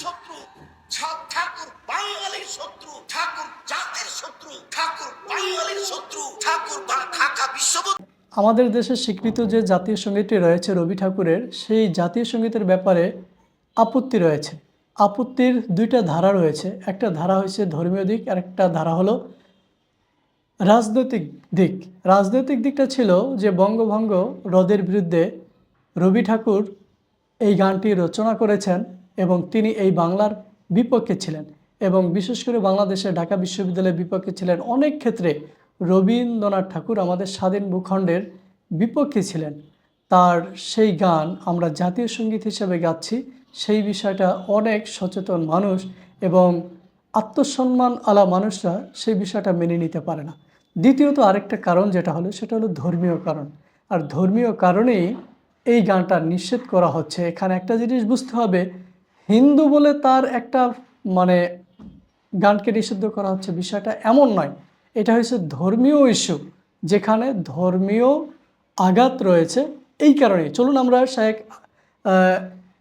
শত্রু ঠাকুর, বাঙালির শত্রু, ঠাকুর জাতির শত্রু, ঠাকুর বাঙালির শত্রু, ঠাকুর আমাদের দেশে স্বীকৃত যে জাতীয় সঙ্গীতটি রয়েছে রবি ঠাকুরের, সেই জাতীয় সঙ্গীতের ব্যাপারে আপত্তি রয়েছে। আপত্তির দুইটা ধারা রয়েছে। একটা ধারা হয়েছে ধর্মীয় দিক আর একটা ধারা হলো রাজনৈতিক দিক। রাজনৈতিক দিকটা ছিল যে বঙ্গভঙ্গ রদের বিরুদ্ধে রবি ঠাকুর এই গানটি রচনা করেছেন। এবং তিনি এই বাংলার বিপক্ষে ছিলেন এবং বিশেষ করে বাংলাদেশের ঢাকা বিশ্ববিদ্যালয়ের বিপক্ষে ছিলেন। অনেক ক্ষেত্রে রবীন্দ্রনাথ ঠাকুর আমাদের স্বাধীন ভূখণ্ডের বিপক্ষে ছিলেন। তার সেই গান আমরা জাতীয় সংগীত হিসেবে গাচ্ছি। সেই বিষয়টা অনেক সচেতন মানুষ এবং আত্মসম্মান আলা মানুষরা সেই বিষয়টা মেনে নিতে পারে না। দ্বিতীয়ত আরেকটা কারণ যেটা হলো, সেটা হলো ধর্মীয় কারণ। আর ধর্মীয় কারণেই এই গানটা নিষেধ করা হচ্ছে। এখানে একটা জিনিস বুঝতে হবে হিন্দু বলে তার একটা মানে গানকে নিষিদ্ধ করা হচ্ছে বিষয়টা এমন নয়। এটা হচ্ছে ধর্মীয় ইস্যু যেখানে ধর্মীয় আঘাত রয়েছে এই কারণে চলুন আমরা শেখ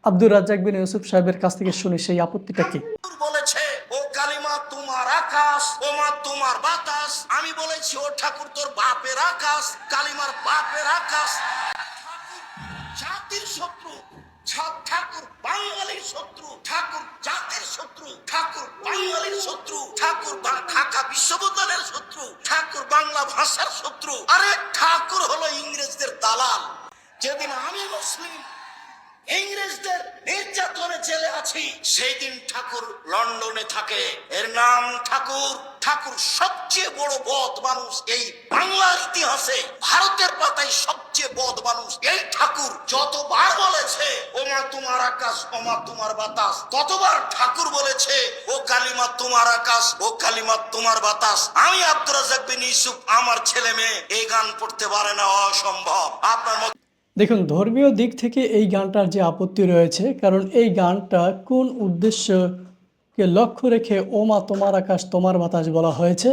আব্দুর রাজ্জাক বিন ইউসুফ সাহেবের কাছ থেকে শুনি সেই আপত্তিটা কি? বলেছে, ও কালিমা আমি বলেছি, ও ঠাকুর তোর বাপের কালিমার ঠাকুর বাঙালির শত্রু, ঠাকুর জাতির শত্রু, ঠাকুর বাঙালির শত্রু, ঠাকুর ঢাকা বিশ্ববিদ্যালয়ের শত্রু, ঠাকুর বাংলা ভাষার শত্রু। আরে ঠাকুর হলো ইংরেজদের দালাল। যেদিন আমি মুসলিম ইংরেজদের নির্যাতনে জেলে আছি। সেই দিন ঠাকুর লন্ডনে থাকে। এর নাম ঠাকুর। ঠাকুর সবচেয়ে বড় বদ মানুষ এই বাংলার ইতিহাসে। ভারতের পাতায় সবচেয়ে বদ মানুষ এই ঠাকুর। যতবার বলেছে, ওমা তোমার আকাশ, ওমা তোমার বাতাস ততবার ঠাকুর বলেছে, ও কালিমা তোমার আকাশ, ও কালিমা তোমার বাতাস আমি আব্দুর রাজাক বিন ইউসুফ, আমার ছেলে মেয়ে এই গান পড়তে পারে না, অসম্ভব। আপনার দেখুন, ধর্মীয় দিক থেকে এই গানটার যে আপত্তি রয়েছে, কারণ এই গানটা কোন উদ্দেশ্যকে লক্ষ্য রেখে ওমা তোমার আকাশ, তোমার বাতাস বলা হয়েছে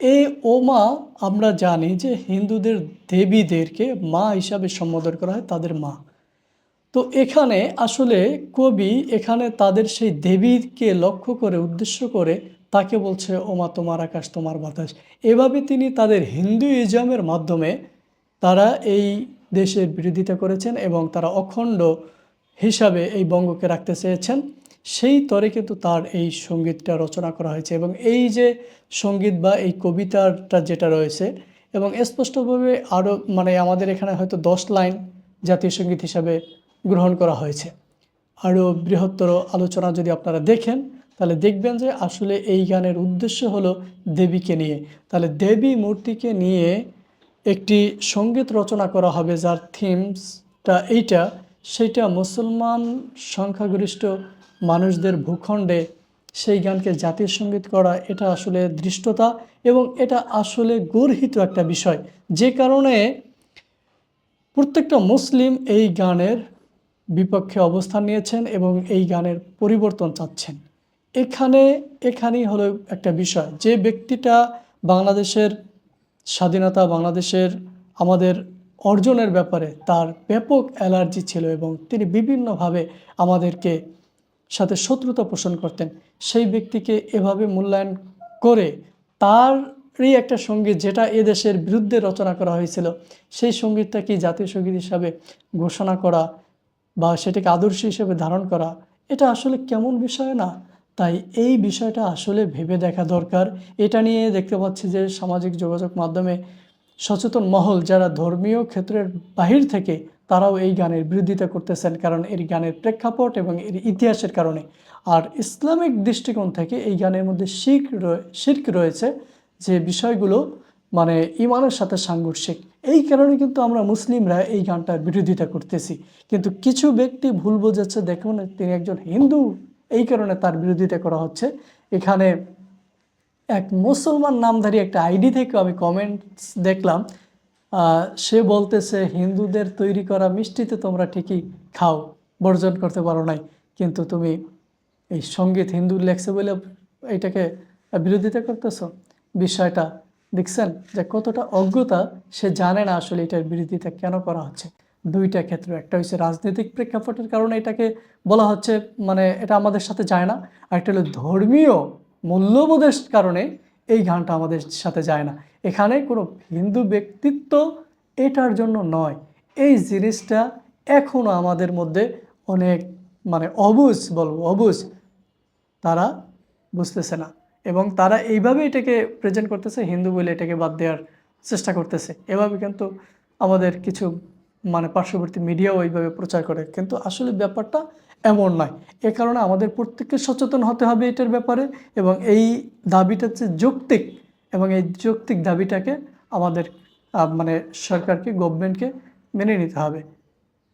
এই ওমা আমরা জানি যে হিন্দুদের দেবীদেরকে মা হিসাবে সম্বোধন করা হয় তাদের মা। তো এখানে আসলে কবি এখানে তাদের সেই দেবীকে লক্ষ্য করে, উদ্দেশ্য করে তাকে বলছে, ওমা তোমার আকাশ, তোমার বাতাস। এভাবে তিনি তাদের হিন্দুইজমের মাধ্যমে তারা এই দেশের বিরোধিতা করেছেন এবং তারা অখণ্ড হিসাবে এই বঙ্গকে রাখতে চেয়েছেন। সেই তরে কিন্তু তার এই সঙ্গীতটা রচনা করা হয়েছে এবং এই যে সংগীত বা এই কবিতাটা যেটা রয়েছে এবং স্পষ্টভাবে আরও মানে আমাদের এখানে হয়তো দশ লাইন জাতীয় সংগীত হিসাবে গ্রহণ করা হয়েছে। আরও বৃহত্তর আলোচনা যদি আপনারা দেখেন, তাহলে দেখবেন যে আসলে এই গানের উদ্দেশ্য হলো দেবীকে নিয়ে। তাহলে দেবী মূর্তিকে নিয়ে একটি সংগীত রচনা করা হবে যার থিমসটা এইটা। সেইটা মুসলমান সংখ্যাগরিষ্ঠ মানুষদের ভূখণ্ডে সেই গানকে জাতীয় সংগীত করা, এটা আসলে দৃষ্টতা এবং এটা আসলে গর্হিত একটা বিষয়। যে কারণে প্রত্যেকটা মুসলিম এই গানের বিপক্ষে অবস্থান নিয়েছেন এবং এই গানের পরিবর্তন চাচ্ছেন। এখানে, এখানেই হলো একটা বিষয়। যে ব্যক্তিটা বাংলাদেশের স্বাধীনতা বাংলাদেশের আমাদের অর্জনের ব্যাপারে তার ব্যাপক অ্যালার্জি ছিল এবং তিনি বিভিন্নভাবে আমাদেরকে সাথে শত্রুতা পোষণ করতেন। সেই ব্যক্তিকে এভাবে মূল্যায়ন করে তারই একটা সংগীত যেটা এদেশের বিরুদ্ধে রচনা করা হয়েছিল, সেই সঙ্গীতটা কি জাতীয় সংগীত হিসাবে ঘোষণা করা বা সেটাকে আদর্শ হিসেবে ধারণ করা, এটা আসলে কেমন বিষয় না? তাই এই বিষয়টা আসলে ভেবে দেখা দরকার। এটা নিয়ে দেখতে পাচ্ছি যে সামাজিক যোগাযোগ মাধ্যমে সচেতন মহল যারা ধর্মীয় ক্ষেত্রের বাহির থেকে, তারাও এই গানের বিরোধিতা করতেছেন কারণ এই গানের প্রেক্ষাপট এবং এর ইতিহাসের কারণে। আর ইসলামিক দৃষ্টিকোণ থেকে এই গানের মধ্যে শিখ শির্ক রয়েছে যে বিষয়গুলো মানে ইমানের সাথে সাংঘর্ষিক। এই কারণে কিন্তু আমরা মুসলিমরা এই গানটার বিরোধিতা করতেছি। কিন্তু কিছু ব্যক্তি ভুল বোঝাচ্ছে দেখুন তিনি একজন হিন্দু এই কারণে তার বিরোধিতা করা হচ্ছে। এখানে এক মুসলমান নামধারী একটা আইডি থেকে আমি কমেন্টস দেখলাম। সে বলতেছে, হিন্দুদের তৈরি করা মিষ্টিতে তোমরা ঠিকই খাও, বর্জন করতে পারো নাই। কিন্তু তুমি এই সংগীত হিন্দু লেখছে বলে এইটাকে বিরোধিতা করতেছো? বিষয়টা দেখছেন যে কতটা অজ্ঞতা, সে জানে না আসলে এটার বিরোধিতা কেন করা হচ্ছে। দুইটা ক্ষেত্র। একটা হচ্ছে রাজনৈতিক প্রেক্ষাপটের কারণে এটাকে বলা হচ্ছে মানে এটা আমাদের সাথে যায় না। আর একটা হলো ধর্মীয় মূল্যবোধের কারণে এই গানটা আমাদের সাথে যায় না। এখানে কোনো হিন্দু ব্যক্তিত্ব এটার জন্য নয়। এই জিনিসটা এখনও আমাদের মধ্যে অনেক মানে অবুঝ বলব অবুঝ তারা বুঝতেছে না। এবং তারা এইভাবে এটাকে প্রেজেন্ট করতেছে, হিন্দু বলে এটাকে বাদ দেওয়ার চেষ্টা করতেছে। এভাবে কিন্তু আমাদের কিছু মানে পার্শ্ববর্তী মিডিয়াও এইভাবে প্রচার করে। কিন্তু আসলে ব্যাপারটা এমন নয়। এ কারণে আমাদের প্রত্যেককে সচেতন হতে হবে এটার ব্যাপারে এবং এই দাবিটা হচ্ছে যৌক্তিক এবং এই যৌক্তিক দাবিটাকে আমাদের মানে সরকারকে, গভর্নমেন্টকে মেনে নিতে হবে।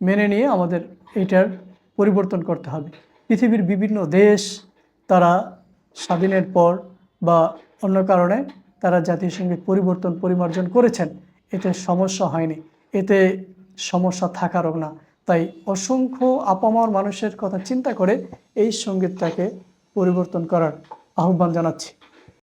মেনে নিয়ে আমাদের এটার পরিবর্তন করতে হবে। পৃথিবীর বিভিন্ন দেশ তারা স্বাধীনের পর বা অন্য কারণে তারা জাতীয় পরিবর্তন, পরিমার্জন করেছেন। এতে সমস্যা হয়নি। এতে সমস্যা থাকারও না। তাই অসংখ্য আপামার মানুষের কথা চিন্তা করে এই সঙ্গীতটাকে পরিবর্তন করার আহ্বান জানাচ্ছি।